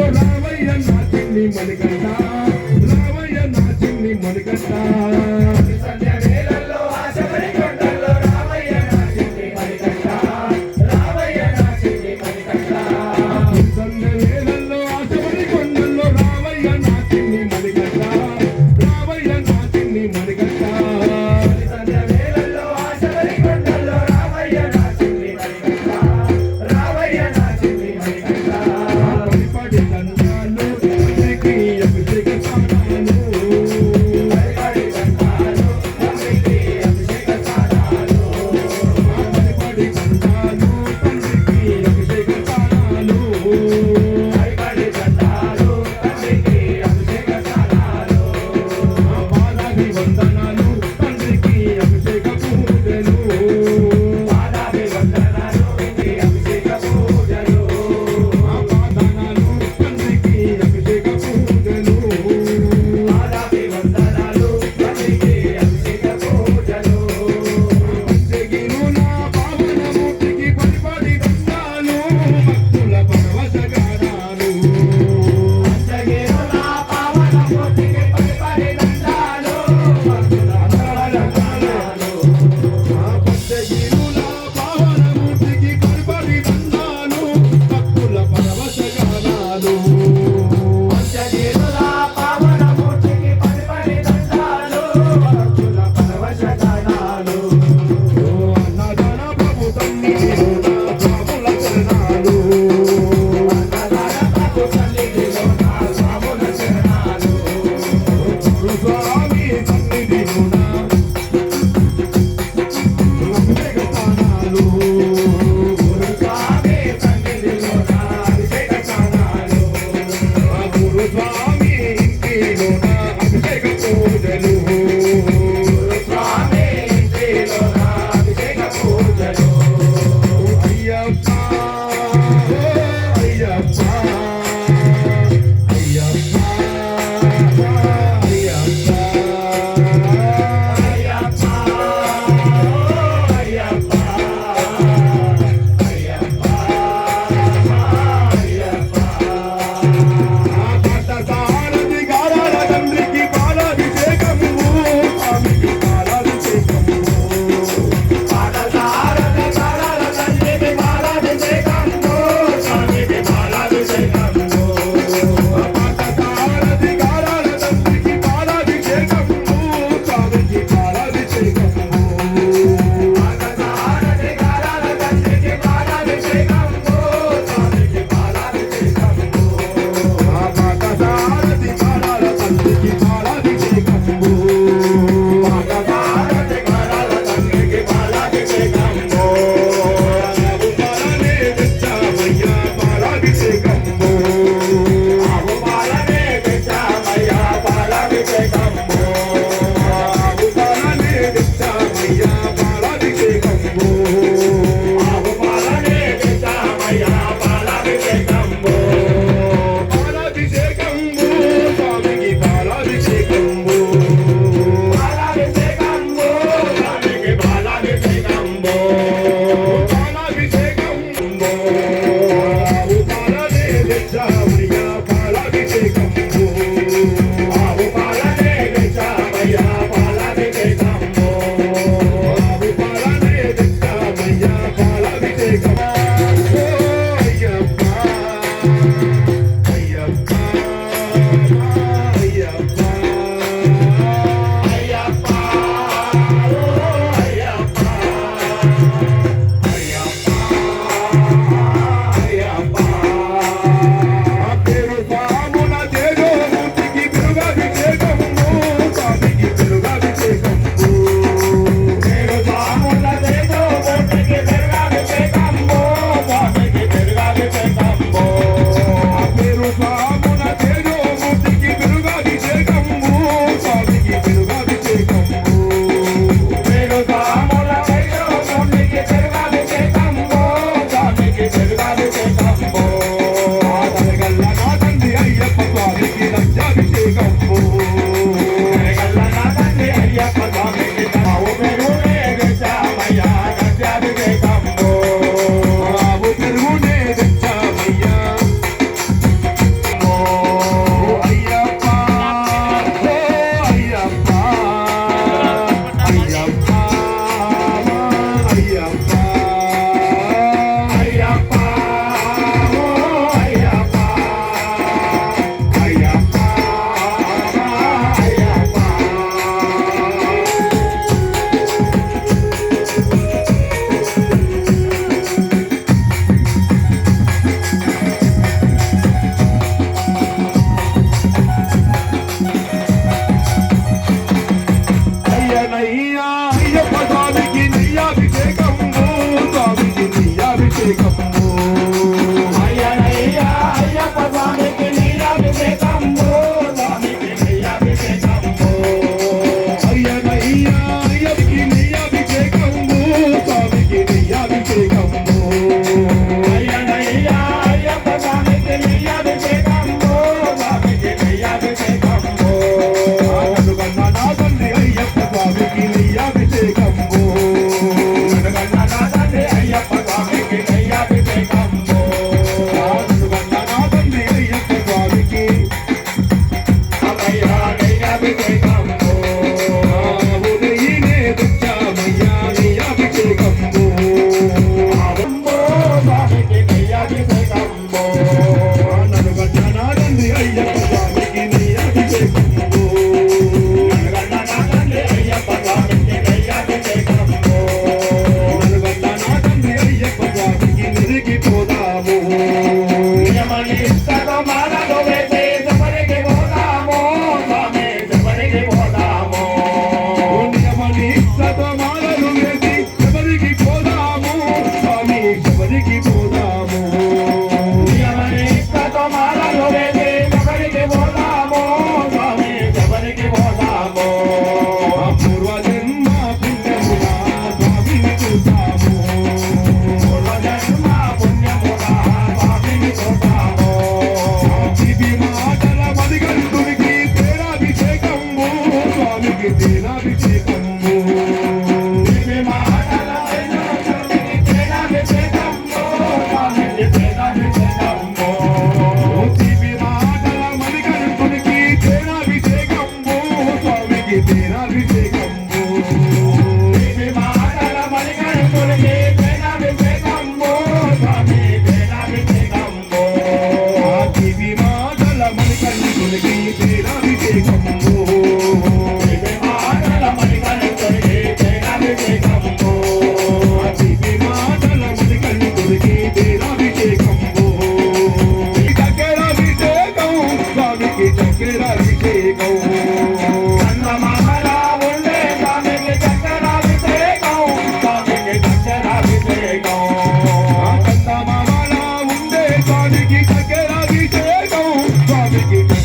కొండల్లో రావయ్య నా చిన్ని మణికంట రావయ్య నా చిన్ని మణికంట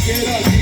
Get up.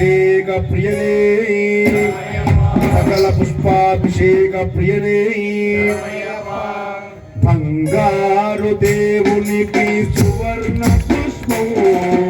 పుష్పాభిషేక ప్రియనే సకల పుష్పాభిషేక ప్రియనే బంగారు దేవునికి సువర్ణ పుష్పము.